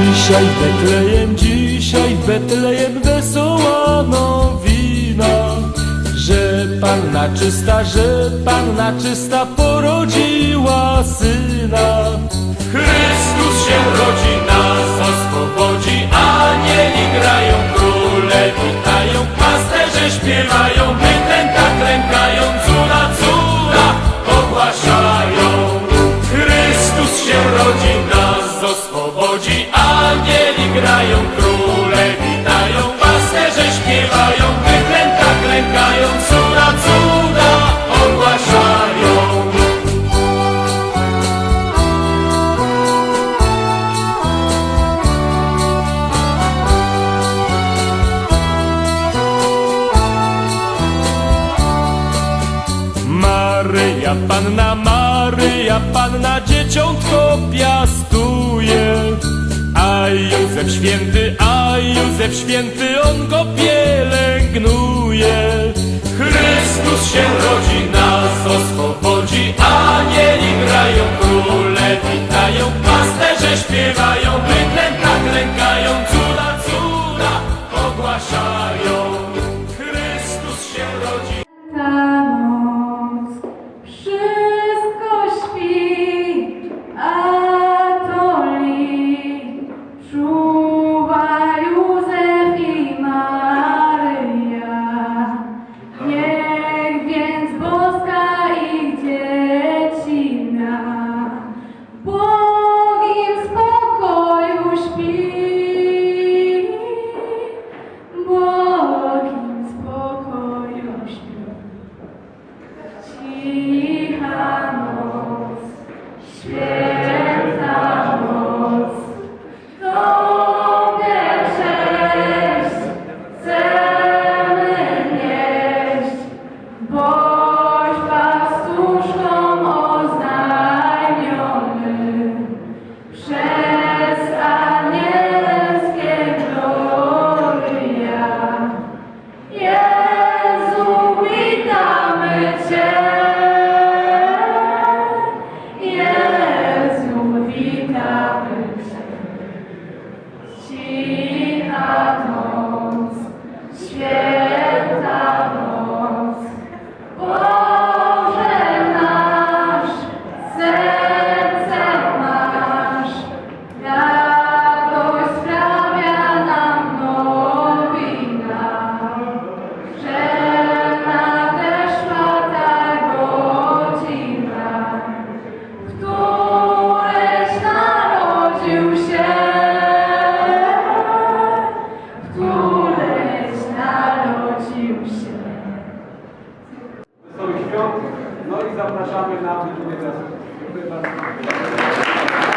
Dzisiaj Betlejem, dzisiaj Betlejem wesoła nowina, że Panna czysta, że Panna czysta porodziła syna. Chrystus się rodzi, nas oswobodzi, anieli grają, króle witają, pasterze śpiewają, Maryja Panna, Maryja Panna dzieciątko piastuje. A Józef święty, a Józef święty, on go pielęgnuje. Chrystus się rodzi, nas oswobodzi, anieli grają, króle witają, pasterze śpiewają, wyklęta klękają, No i zapraszamy na teraz. Dziękuję bardzo.